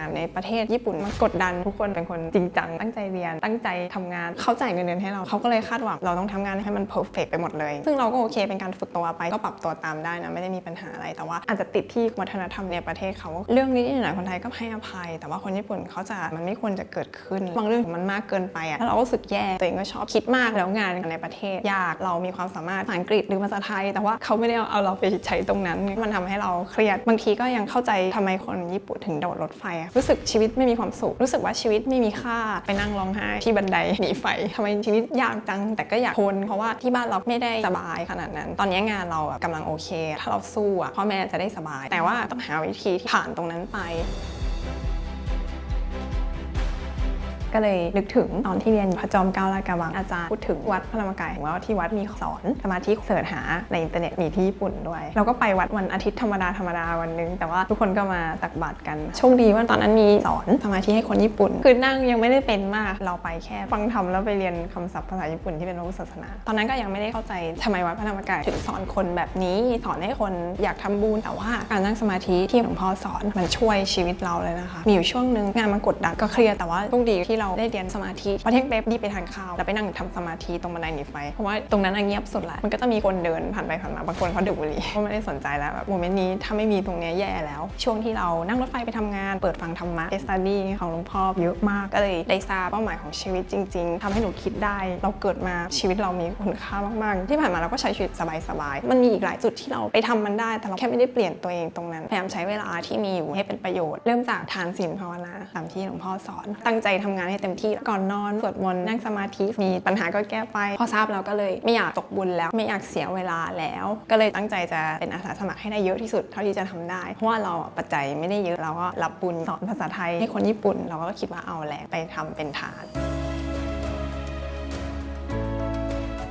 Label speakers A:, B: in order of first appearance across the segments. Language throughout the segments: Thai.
A: านในประเทศญี่ปุ่นมันกดดัน ทุกคนเป็นคนจริงจัง ตั้งใจเรียน ตั้งใจทำงานเขาจ่ายเงินเดือนให้เราเขาก็เลยคาดหวังเราต้องทำงานให้มันเพอร์เฟกไปหมดเลย ซึ่งเราก็โอเคเป็นการฝึกตัวไปก็ปรับตัวตามได้นะไม่ได้มีปัญหาอะไรแต่ว่าอาจจะติดที่วัฒนธรรมในประเทศเขาเรื่องนี้หน่อยคนไทยก็ให้อภัย แต่ว่าคนญี่ปุ่นเขาจะมันไม่ควรจะเกิดขึ้นบางเรื่องมันมากเกินไปอะแล้วเราก็รู้สึกแย่ตัวเองก็ชอบคิดมากแล้วงานในประเทศยากเรามีความสามารถภาษาอังกฤษหรือภาษาไทย แต่ว่าเขาไม่ได้เอาเราไปใช้ตรงนั้น มันทำให้เราเครียดบางทีก็ยังเข้าใจทำไมคนญี่ปุ่นถึงโดดรถไฟรู้สึกชีวิตไม่มีความสุข รู้สึกว่าชีวิตไม่มีค่าไปนั่งร้องไห้ที่บันไดหนีไฟทำไมชีวิตยากจังแต่ก็อยากทนเพราะว่าที่บ้านเราไม่ได้สบายขนาดนั้น ตอนนี้งานเราอะกำลังโอเค ถ้าเราสู้อะพ่อแม่จะได้สบาย แต่ว่าต้องหาวิธีที่ผ่านตรงนั้นไป ก็เลยนึกถึงตอนที่เรียนพระจอมเกล้าลาดกระบังอาจารย์พูดถึงวัดพระธรรมกายว่าที่วัดมีสอนสมาธิเสิร์ชหาในอินเทอร์เน็ตมีที่ญี่ปุ่นด้วย เราก็ไปวัดวันอาทิตย์ธรรมดาธรรมดาวันนึง แต่ว่าทุกคนก็มาตักบาตรกันโชคดีว่าตอนนั้นมีสอนสมาธิให้คนญี่ปุ่น คือนั่งยังไม่ได้เป็นมากเราไปแค่ฟังธรรมแล้วไปเรียนคำศัพท์ภาษาญี่ปุ่นที่เป็นพระพุทธศาสนา ตอนนั้นก็ยังไม่ได้เข้าใจทำไมวัดพระธรรมกายถึงสอนคนแบบนี้สอนให้คนอยากทำบุญแต่ว่าการนั่งสมาธิที่หลวงพ่อสอนมันช่วยชีวิตเราเลยนะคะ มีอยู่ช่วงหนึ่งงานมันกดดันก็เครียดแต่ว่าโชคดีที่เราได้เรียนสมาธิพอเที่ยงเป๊บรีไปทานข้าวแล้วไปนั่งทำสมาธิตรงบันไดหนีไฟเพราะว่าตรงนั้นเงียบสุดละมันก็จะมีคนเดินผ่านไปผ่านมาบางคนเขาดูบุหรี่ก็ไม่ได้สนใจแล้วแบบโมเมนต์นี้ถ้าไม่มีตรงนี้แย่แล้ว ช่วงที่เรานั่งรถไฟไปทำงานเปิดฟังธรรมะเอสตัดดี้ของหลวงพ่อเยอะมากก็เลยได้ทราบเป้าหมายของชีวิตจริง ๆทำให้หนูคิดได้ เราเกิดมาชีวิตเรามีคุณค่ามากๆ ที่ผ่านมาเราก็ใช้ชีวิตสบายๆมันมีอีกหลายจุดที่เราไปทำมันได้ แต่เราแค่ไม่ได้เปลี่ยนตัวเองตรงนั้นพยายามใช้เวลาที่มีอยู่ให้เป็นประโยชน์เริ่มจากทานศีลภาวนาตามที่หลวงพ่อสอนตั้งใจทำงานให้เต็มที่ก่อนนอนสวดมนต์นั่งสมาธิมีปัญหาก็แก้ไปพอทราบเราก็เลยไม่อยากตกบุญแล้วไม่อยากเสียเวลาแล้ว ก็เลยตั้งใจจะเป็นอาสาสมัครให้ได้เยอะที่สุดเท่าที่จะทำได้ เพราะว่าเราปัจจัยไม่ได้เยอะเราก็รับบุญสอนภาษาไทยให้คนญี่ปุ่น เราก็คิดว่าเอาแหละไปทำเป็นฐาน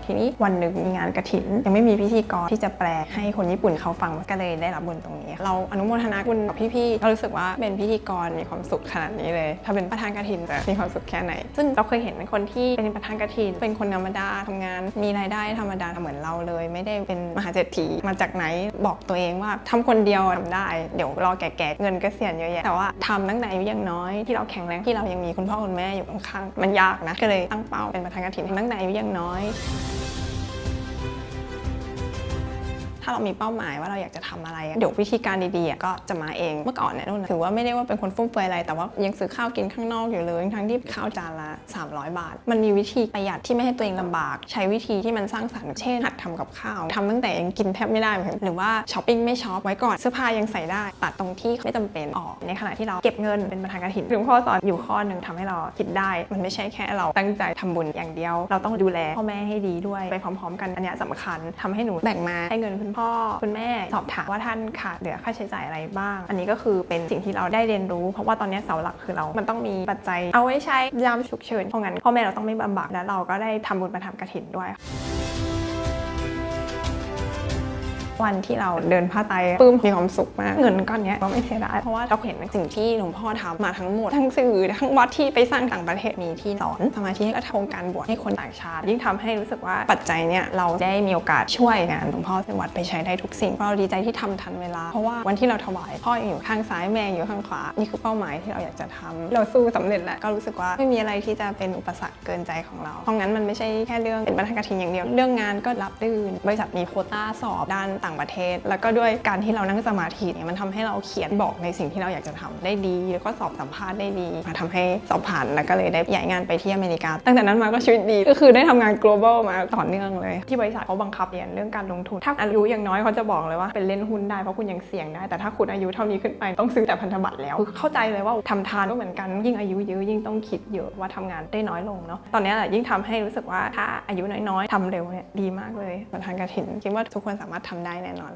A: ทีนี้วันหนึ่งมีงานกระถิน ยังไม่มีพิธีกรที่จะแปลให้คนญี่ปุ่นเขาฟังก็เลยได้รับบุญตรงนี้ เราอนุโมทนาบุญกับพี่ๆเรารู้สึกว่าเป็นพิธีกรมีความสุขขนาดนี้เลย ถ้าเป็นประธานกระถินจะมีความสุขแค่ไหน ซึ่งเราเคยเห็นคนที่เป็นประธานกระถิน เป็นคนธรรมดาทำงาน มีรายได้ธรรมดาเหมือนเราเลย ไม่ได้เป็นมหาเศรษฐีมาจากไหนบอกตัวเองว่าทำคนเดียวทำได้ เดี๋ยวรอแก่ๆเงินเกษียณเยอะแยะแต่ว่าทำตั้งแต่อายุยังน้อยที่เราแข็งแรงที่เรายังมีคุณพ่อคุณแม่อยู่ข้างๆมันยากนะก็เลยตั้งเป้าเป็นประธานกระถินตั้งแต่อายุยังน้อย ถ้าเรามีเป้าหมายว่าเราอยากจะทำอะไร เดี๋ยววิธีการดีๆก็จะมาเองเมื่อก่อนเนี่ยนุ่นถือว่าไม่ได้ว่าเป็นคนฟุ่มเฟือยอะไร แต่ว่ายังซื้อข้าวกินข้างนอกอยู่เลยทั้งที่ข้าวจานละ 300 บาท มันมีวิธีประหยัดที่ไม่ให้ตัวเองลำบาก ใช้วิธีที่มันสร้างสรรค์เช่นหัดทำกับข้าวทำตั้งแต่ยังกินแทบไม่ได้เหมือนหรือว่าช้อปปิ้งไม่ช็อปไว้ก่อนเสื้อผ้ายังใส่ได้ ตัดตรงที่ไม่จำเป็นออกในขณะที่เราเก็บเงินเป็นประธานกฐินหลวงพ่อสอนอยู่ข้อหนึ่งทำให้เราคิดได้ มันไม่ใช่แค่เราตั้งใจทำบุญอย่างเดียว เราต้องดูแลพ่อแม่ให้ดีด้วยไปพร้อม ๆ กันอันนี้ยสำคัญทำให้หนูแบ่งมาให้เงินคุณพ่อคุณแม่สอบถามว่าท่านขาดเหลือค่าใช้จ่ายอะไรบ้าง อันนี้ก็คือเป็นสิ่งที่เราได้เรียนรู้ เพราะว่าตอนนี้เสาหลักคือเรา มันต้องมีปัจจัยเอาไว้ใช้ยามฉุกเฉินเพราะงั้นพ่อแม่เราต้องไม่ลำบากและเราก็ได้ทำบุญประทำกระถินด้วย วันที่เราเดินผ้าไตรปลื้มมีความสุขมาก เงินก้อนเนี้ยก็ไม่เสียดายเพราะว่าเราเห็นสิ่งที่หลวงพ่อทำมาทั้งหมดทั้งสื่อทั้งวัดที่ไปสร้างต่างประเทศมีที่สอนสมาธิและโครงการบวชให้คนต่างชาติ ยิ่งทำให้รู้สึกว่าปัจจัยเนี้ยเราได้มีโอกาสช่วยงานหลวงพ่อในวัดไปใช้ได้ทุกสิ่งเราดีใจที่ทำทันเวลาเพราะว่าวันที่เราถวายพ่อยังอยู่ข้างซ้ายแม่อยู่ข้างขวานี่คือเป้าหมายที่เราอยากจะทำเราสู้สำเร็จแล้วก็รู้สึกว่าไม่มีอะไรที่จะเป็นอุปสรรคเกินใจของเราเพราะงั้นมันไม่ใช่แค่เรื่องเป็นประธานกฐินอย่างเดียวเรื่องงานก็รับรื่นบริษัทมีโควต้าสอบด้านต่างประเทศ แล้วก็ด้วยการที่เรานั่งสมาธิเนี่ยมันทำให้เราเขียนบอกในสิ่งที่เราอยากจะทำได้ดี แล้วก็สอบสัมภาษณ์ได้ดีมาทำให้สอบผ่านแล้วก็เลยได้ย้ายงานไปที่อเมริกา ตั้งแต่นั้นมาก็ชีวิตดีก็คือได้ทำงาน global มาต่อเนื่องเลย ที่บริษัทเขาบังคับเรียนเรื่องการลงทุน ถ้าอายุยังน้อยเขาจะบอกเลยว่าเป็นเล่นหุ้นได้เพราะคุณยังเสี่ยงได้แต่ถ้าคุณอายุเท่านี้ขึ้นไปต้องซื้อแต่พันธบัตรแล้วคือเข้าใจเลยว่าทำทานก็เหมือนกันยิ่งอายุเยอะยิ่งต้องคิดเยอะว่าทำงานได้น้อยลงเนาะตอนนี้แหละยิ่งทำให้รู้สึกว่าถ้าอายุน้อยๆทำเร็วเนี่ยดีมากเลยประธานกฐินคิดว่าทุกคนสามารถทำได้แน่นอน